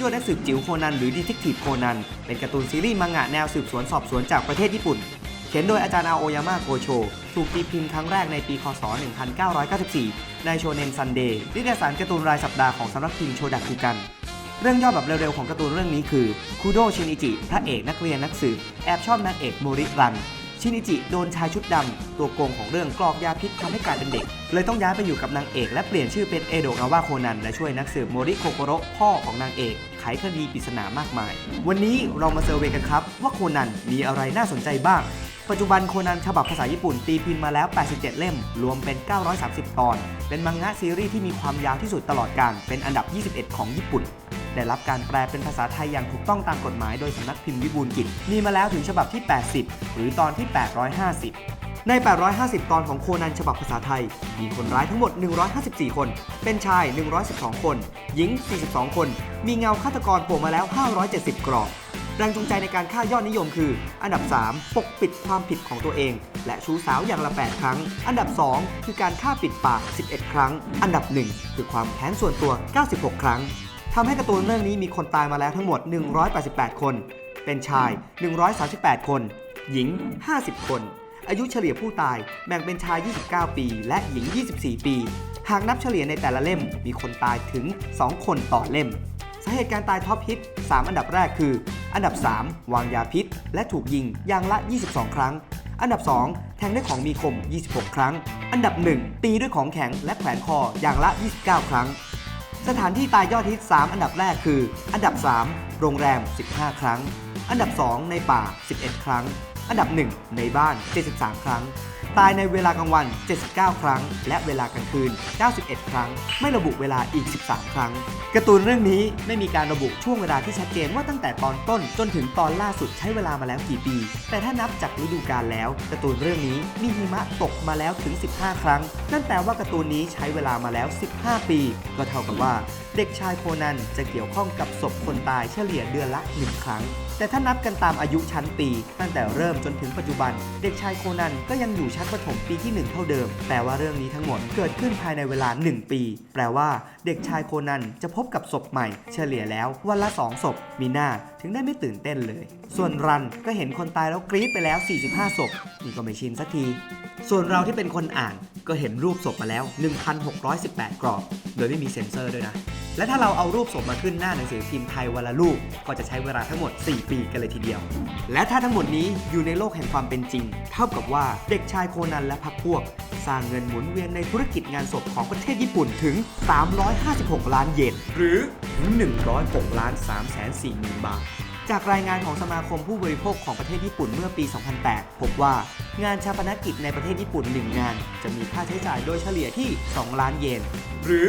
ด้วยนักสืบจิ๋วโคนันหรือดีเทคทีฟโคนันเป็นการ์ตูนซีรีส์มังงะแนวสืบสวนสอบสวนจากประเทศญี่ปุ่น เขียนโดยอาจารย์อาโอยาม่าโกโช ถูกตีพิมพ์ครั้งแรกในปี คศ 1994 ในโชเนนซันเดย์นิตยสารการ์ตูนรายสัปดาห์ของสำนักพิมพ์โชดักคุกัน เรื่องย่อแบบเร็วๆของการ์ตูนเรื่องนี้คือคูโดชินิจิ พระเอกนักเรียนนักสืบแอบชอบนางเอกโมริรัน ชินิจิโดนชายชุดดำตัวโกงของเรื่องกรอกยาพิษทำให้กลายเป็นเด็ก เลยต้องย้ายไปอยู่กับนางเอกและเปลี่ยนชื่อเป็นเอโดะงาวาโคนันและช่วยนักสืบโมริโคโกโรพ่อของนางเอกไขคดีปริศนามากมาย วันนี้เรามาเซอร์เวยกันครับ ว่าโคนันมีอะไรน่าสนใจบ้างปัจจุบันโคนันฉบับภาษาญี่ปุ่นตีพิมพ์มาแล้ว 87 เล่ม รวมเป็น 930 ตอน เป็นมังงะซีรีส์ที่มีความยาวที่สุดตลอดกาลเป็นอันดับ 21 ของญี่ปุ่น ได้รับการแปลเป็นภาษาไทยอย่างถูกต้องตามกฎหมายโดยสำนักพิมพ์วิบูลกิจ มีมาแล้วถึงฉบับที่ 80 หรือตอนที่ 850 ใน 850 ตอนของโคนันฉบับภาษาไทย มีคนร้ายทั้งหมด 154 คน เป็นชาย 112 คน หญิง 42 คน มีเงาฆาตกรโผล่มาแล้ว 570 กรอบแรงจูงใจในการฆ่ายอดนิยมคือ อันดับ 3 ปกปิดความผิดของตัวเอง และชู้สาวอย่างละ 8 ครั้ง อันดับ 2 คือการฆ่าปิดปาก 11 ครั้ง อันดับ 1 คือความแค้นส่วนตัว 96 ครั้ง ทำให้การ์ตูนเรื่องนี้มีคนตายมาแล้วทั้งหมด 188 คน เป็นชาย 138 คน หญิง 50 คน อายุเฉลี่ยผู้ตายแบ่งเป็นชาย 29 ปี และหญิง 24 ปี หากนับเฉลี่ยในแต่ละเล่มมีคนตายถึง 2 คนต่อเล่ม สาเหตุการตายท็อปฮิต 3 อันดับแรกคือ อันดับ 3 วางยาพิษ และถูกยิงอย่างละ 22 ครั้ง อันดับ 2 แทงด้วยของมีคม 26 ครั้ง อันดับ 1 ตีด้วยของแข็งและแขวนคออย่างละ 29 ครั้ง สถานที่ตายยอดฮิต 3 อันดับแรกคือ อันดับ 3 โรงแรม 15 ครั้ง อันดับ 2 ในป่า 11 ครั้ง อันดับ 1 ในบ้าน 73 ครั้ง ตายในเวลากลางวัน 79 ครั้ง และเวลากลางคืน 91 ครั้ง ไม่ระบุเวลาอีก 13 ครั้งการ์ตูนเรื่องนี้ไม่มีการระบุช่วงเวลาที่ชัดเจนว่าตั้งแต่ตอนต้นจนถึงตอนล่าสุดใช้เวลามาแล้วกี่ปี แต่ถ้านับจากฤดูกาลแล้วการ์ตูนเรื่องนี้มีหิมะตกมาแล้วถึง 15 ครั้ง นั่นแปลว่าการ์ตูนนี้ใช้เวลามาแล้ว 15 ปี ก็เท่ากับว่า เด็กชายโคนันจะเกี่ยวข้องกับศพคนตายเฉลี่ยเดือนละ 1 ครั้งแต่ถ้านับกันตามอายุชั้นปี ตั้งแต่เริ่มจนถึงปัจจุบัน เด็กชายโคนันก็ยังอยู่ชั้นประถมปีที่ 1 เท่าเดิมแปลว่าเรื่องนี้ทั้งหมดเกิดขึ้นภายในเวลา 1 ปี แปลว่า เด็กชายโคนันจะพบกับศพใหม่ เฉลี่ยแล้ววันละ 2 ศพ มีหน้าถึงได้ไม่ตื่นเต้นเลย ส่วนรันก็เห็นคนตายแล้วกรี๊ดไปแล้ว 45 ศพ นี่ก็ไม่ชินสักที ส่วนเราที่เป็นคนอ่านก็เห็นรูปศพมาแล้ว 1,618 กรอบ โดยไม่มีเซ็นเซอร์ด้วยนะ และถ้าเราเอารูปศพมาขึ้นหน้าหนังสือพิมพ์ไทยวันละรูป ก็จะใช้เวลาทั้งหมด 4 ปีกันเลยทีเดียว และถ้าทั้งหมดนี้อยู่ในโลกแห่งความเป็นจริง เท่ากับว่าเด็กชายโคนันและพรรคพวก สร้างเงินหมุนเวียนในธุรกิจงานศพของประเทศญี่ปุ่นถึง 356 ล้านเยนหรือถึง106ล้าน3แสน4หมื่นบาท จากรายงานของสมาคมผู้บริโภคของประเทศญี่ปุ่นเมื่อปี 2008 พบว่า งานชาปนกิจในประเทศญี่ปุ่น 1 งาน จะมีค่าใช้จ่ายโดยเฉลี่ยที่ 2 ล้านเยน หรือ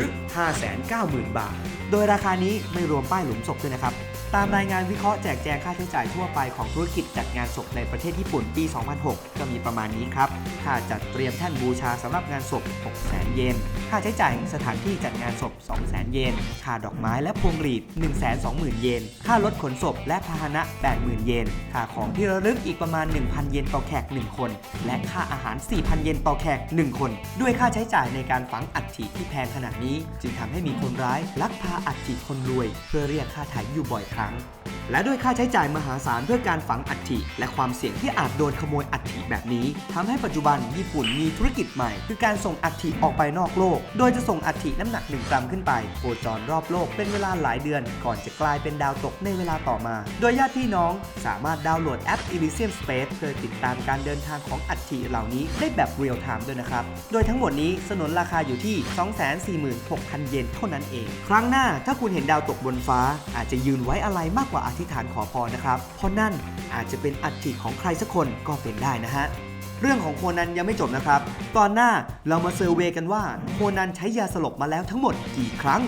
590,000 บาท โดยราคานี้ไม่รวมป้ายหลุมศพด้วยนะครับ ตามรายงานวิเคราะห์แจกแจงค่าใช้จ่ายทั่วไปของธุรกิจจัดงานศพในประเทศญี่ปุ่นปี 2006 ก็มีประมาณนี้ครับ ค่าจัดเตรียมแท่นบูชาสำหรับงานศพ 600,000 เยน ค่าใช้จ่ายสถานที่จัดงานศพ 200,000 เยน ค่าดอกไม้และพวงหรีด 120,000 เยน ค่ารถขนศพและพาหนะ 80,000 เยน ค่าของที่ระลึกอีกประมาณ 1,000 เยนต่อแขก 1 คน และค่าอาหาร 4,000 เยนต่อแขก 1 คน ด้วยค่าใช้จ่ายในการฝังอัฐิที่แพงขนาดนี้ จึงทำให้มีคนร้ายลักพาอัฐิคนรวย เพื่อเรียกค่าถ่อยู่บ่อยครั้งรั้ง และด้วยค่าใช้จ่ายมหาศาลเพื่อการฝังอัฐิ และความเสี่ยงที่อาจโดนขโมยอัฐิแบบนี้ทำให้ปัจจุบันญี่ปุ่นมีธุรกิจใหม่ คือการส่งอัฐิออกไปนอกโลก โดยจะส่งอัฐิน้ำหนัก 1 กรัมขึ้นไปโคจรรอบโลกเป็นเวลาหลายเดือน ก่อนจะกลายเป็นดาวตกในเวลาต่อมา โดยญาติพี่น้องสามารถดาวน์โหลดแอป Elysium Space เพื่อติดตามการเดินทางของอัฐิเหล่านี้ได้แบบเรียลไทม์ด้วยนะครับ โดยทั้งหมดนี้สนนราคาอยู่ที่ 246,000 เยนเท่านั้นเอง ครั้งหน้าถ้าคุณเห็นดาวตกบนฟ้า อาจจะยืนไว้อะไรมากกว่าอธิษฐานขอพรนะครับ เพราะนั่นอาจจะเป็นอัฐิของใครสักคนก็เป็นได้นะฮะเรื่องของโคนันยังไม่จบนะครับ ตอนหน้าเรามาเซอร์เวยกันว่าโคนันใช้ยาสลบมาแล้วทั้งหมดกี่ครั้ง